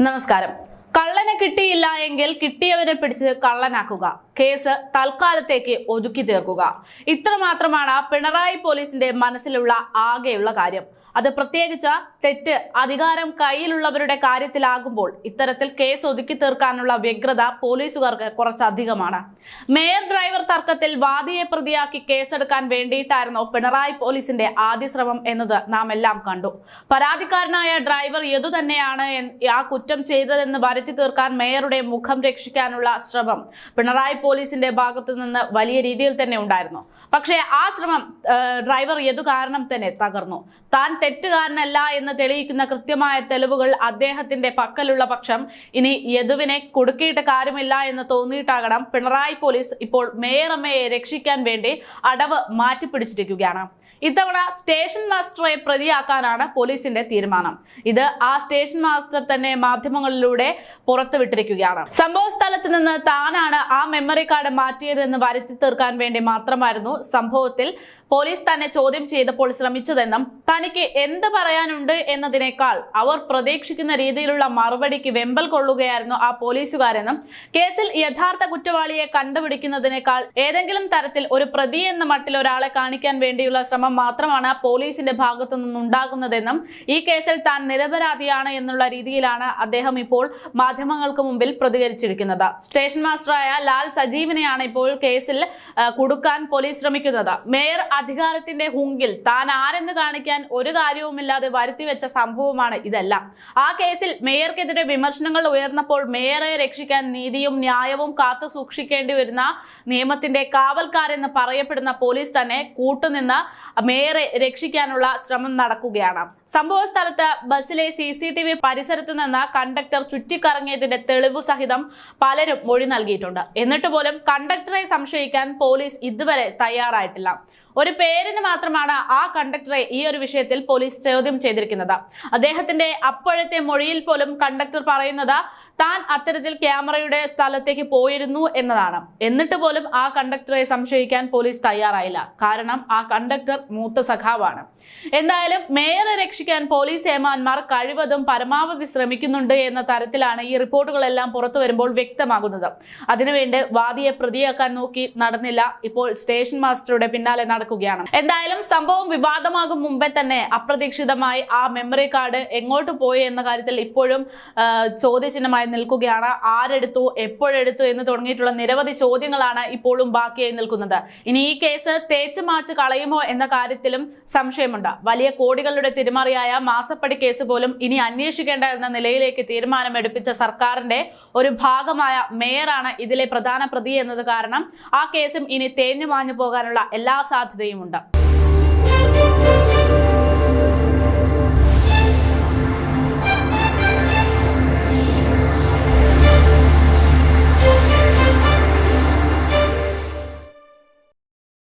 നമസ്കാരം കള്ളനെ കിട്ടിയില്ല എങ്കിൽ കിട്ടിയവനെ പിടിച്ച് കള്ളനാക്കുക. കേസ് തൽക്കാലത്തേക്ക് ഒതുക്കി തീർക്കുക. ഇത്രമാത്രമാണ് പിണറായി പോലീസിന്റെ മനസ്സിലുള്ള ആകെയുള്ള കാര്യം. അത് പ്രത്യേകിച്ച് തെറ്റ് അധികാരം കയ്യിലുള്ളവരുടെ കാര്യത്തിലാകുമ്പോൾ ഇത്തരത്തിൽ കേസ് ഒതുക്കി തീർക്കാനുള്ള വ്യഗ്രത പോലീസുകാർക്ക് കുറച്ചധികമാണ്. മേയർ ഡ്രൈവർ തർക്കത്തിൽ വാദിയെ പ്രതിയാക്കി കേസെടുക്കാൻ വേണ്ടിയിട്ടായിരുന്നു പിണറായി പോലീസിന്റെ ആദ്യ ശ്രമം എന്നത് നാം എല്ലാം കണ്ടു. പരാതിക്കാരനായ ഡ്രൈവർ എതുതന്നെയാണ് ആ കുറ്റം ചെയ്തതെന്ന് വരുത്തി തീർക്കാൻ മേയറുടെ മുഖം രക്ഷിക്കാനുള്ള ശ്രമം. പിണറായി പോലീസിന്റെ ഭാഗത്തു നിന്ന് വലിയ രീതിയിൽ തന്നെ ഉണ്ടായിരുന്നു. പക്ഷേ ആ ശ്രമം ഡ്രൈവർ ഏതു കാരണം തന്നെ തകർന്നു. താൻ തെറ്റുകാരനല്ല എന്ന് തെളിയിക്കുന്ന കൃത്യമായ തെളിവുകൾ അദ്ദേഹത്തിന്റെ പക്കലുള്ള പക്ഷം. ഇനി യദുവിനെ കൊടുക്കിയിട്ട് കാര്യമില്ല എന്ന് തോന്നിയിട്ടാകണം പിണറായി പോലീസ് ഇപ്പോൾ മേയറമ്മയെ രക്ഷിക്കാൻ വേണ്ടി അടവ് മാറ്റിപ്പിടിച്ചിരിക്കുകയാണ്. ഇത്തവണ സ്റ്റേഷൻ മാസ്റ്ററെ പ്രതിയാക്കാനാണ് പോലീസിന്റെ തീരുമാനം. ഇത് ആ സ്റ്റേഷൻ മാസ്റ്റർ തന്നെ മാധ്യമങ്ങളിലൂടെ പുറത്തുവിട്ടിരിക്കുകയാണ് സംഭവ സ്ഥലത്ത് നിന്ന് താനാണ് ആ മെമ്മറി കാർഡ് മാറ്റിയതെന്ന് വരുത്തി തീർക്കാൻ വേണ്ടി മാത്രമായിരുന്നു സംഭവത്തിൽ പോലീസ് തന്നെ ചോദ്യം ചെയ്തപ്പോൾ ശ്രമിച്ചതെന്നും തനിക്ക് എന്ത് പറയാനുണ്ട് എന്നതിനേക്കാൾ അവർ പ്രതീക്ഷിക്കുന്ന രീതിയിലുള്ള മറുപടിക്ക് വെമ്പൽ കൊള്ളുകയായിരുന്നു ആ പോലീസുകാരെന്നും കേസിൽ യഥാർത്ഥ കുറ്റവാളിയെ കണ്ടുപിടിക്കുന്നതിനേക്കാൾ ഏതെങ്കിലും തരത്തിൽ ഒരു പ്രതി എന്ന മട്ടിൽ ഒരാളെ കാണിക്കാൻ വേണ്ടിയുള്ള ശ്രമം മാത്രമാണ് പോലീസിന്റെ ഭാഗത്തു നിന്നുണ്ടാകുന്നതെന്നും ഈ കേസിൽ താൻ നിരപരാധിയാണ് എന്നുള്ള രീതിയിലാണ് അദ്ദേഹം ഇപ്പോൾ മാധ്യമങ്ങൾക്ക് മുമ്പിൽ പ്രതികരിച്ചിരിക്കുന്നത്. സ്റ്റേഷൻ മാസ്റ്ററായ ലാൽ സജീവിനെയാണ് ഇപ്പോൾ കേസിൽ കൊടുക്കാൻ പോലീസ് ശ്രമിക്കുന്നത്. മേയർ അധികാരത്തിന്റെ ഹുങ്കിൽ താൻ ആരെന്ന് കാണിക്കാൻ ഒരു കാര്യവുമില്ലാതെ വരുത്തിവെച്ച സംഭവമാണ് ഇതെല്ലാം. ആ കേസിൽ മേയർക്കെതിരെ വിമർശനങ്ങൾ ഉയർന്നപ്പോൾ മേയറെ രക്ഷിക്കാൻ നീതിയും ന്യായവും കാത്തു സൂക്ഷിക്കേണ്ടി വരുന്ന നിയമത്തിന്റെ കാവൽക്കാരെന്ന് പറയപ്പെടുന്ന പോലീസ് തന്നെ കൂട്ടുനിന്ന് മേയറെ രക്ഷിക്കാനുള്ള ശ്രമം നടക്കുകയാണ്. സംഭവ സ്ഥലത്ത് ബസ്സിലെ സി സി ടി വി പരിസരത്ത് നിന്ന് കണ്ടക്ടർ ചുറ്റിക്കറങ്ങിയതിന്റെ തെളിവു സഹിതം പലരും മൊഴി നൽകിയിട്ടുണ്ട്. എന്നിട്ട് പോലും കണ്ടക്ടറെ സംശയിക്കാൻ പോലീസ് ഇതുവരെ തയ്യാറായിട്ടില്ല. ഒരു പേരിന് മാത്രമാണ് ആ കണ്ടക്ടറെ ഈ ഒരു വിഷയത്തിൽ പോലീസ് ചോദ്യം ചെയ്തിരിക്കുന്നത്. അദ്ദേഹത്തിന്റെ അപ്പോഴത്തെ മൊഴിയിൽ പോലും കണ്ടക്ടർ പറയുന്നത് താൻ അത്തരത്തിൽ ക്യാമറയുടെ സ്ഥലത്തേക്ക് പോയിരുന്നു എന്നതാണ്. എന്നിട്ട് പോലും ആ കണ്ടക്ടറെ സംശയിക്കാൻ പോലീസ് തയ്യാറായില്ല. കാരണം ആ കണ്ടക്ടർ മൂത്ത സഖാവാണ്. എന്തായാലും മേയറെ രക്ഷിക്കാൻ പോലീസ് ഏമാന്മാർ കഴിവതും പരമാവധി ശ്രമിക്കുന്നുണ്ട് എന്ന തരത്തിലാണ് ഈ റിപ്പോർട്ടുകളെല്ലാം പുറത്തു വരുമ്പോൾ വ്യക്തമാകുന്നത്. അതിനുവേണ്ടി വാദിയെ പ്രതിയാക്കാൻ നോക്കി നടന്നില്ല. ഇപ്പോൾ സ്റ്റേഷൻ മാസ്റ്ററുടെ പിന്നാലെ നടക്കുകയാണ്. എന്തായാലും സംഭവം വിവാദമാകും മുമ്പേ തന്നെ അപ്രതീക്ഷിതമായി ആ മെമ്മറി കാർഡ് എങ്ങോട്ട് പോയി എന്ന കാര്യത്തിൽ ഇപ്പോഴും ആ, ചോദ്യചിഹ്നമായി നിൽക്കുകയാണ്. ആരെടുത്തു എപ്പോഴെടുത്തു എന്ന് തുടങ്ങിയിട്ടുള്ള നിരവധി ചോദ്യങ്ങളാണ് ഇപ്പോഴും ബാക്കിയായി നിൽക്കുന്നത്. ഇനി ഈ കേസ് തേച്ച് മാച്ച് കളയുമോ എന്ന കാര്യത്തിലും സംശയമുണ്ട്. വലിയ കോടികളുടെ തിരിമറിയായ മാസപ്പടി കേസ് പോലും ഇനി അന്വേഷിക്കേണ്ട എന്ന നിലയിലേക്ക് തീരുമാനമെടുപ്പിച്ച സർക്കാരിന്റെ ഒരു ഭാഗമായ മേയറാണ് ഇതിലെ പ്രധാന പ്രതി എന്നത് കാരണം ആ കേസും ഇനി തേഞ്ഞു മാഞ്ഞു പോകാനുള്ള എല്ലാ സാധ്യതയുമുണ്ട്.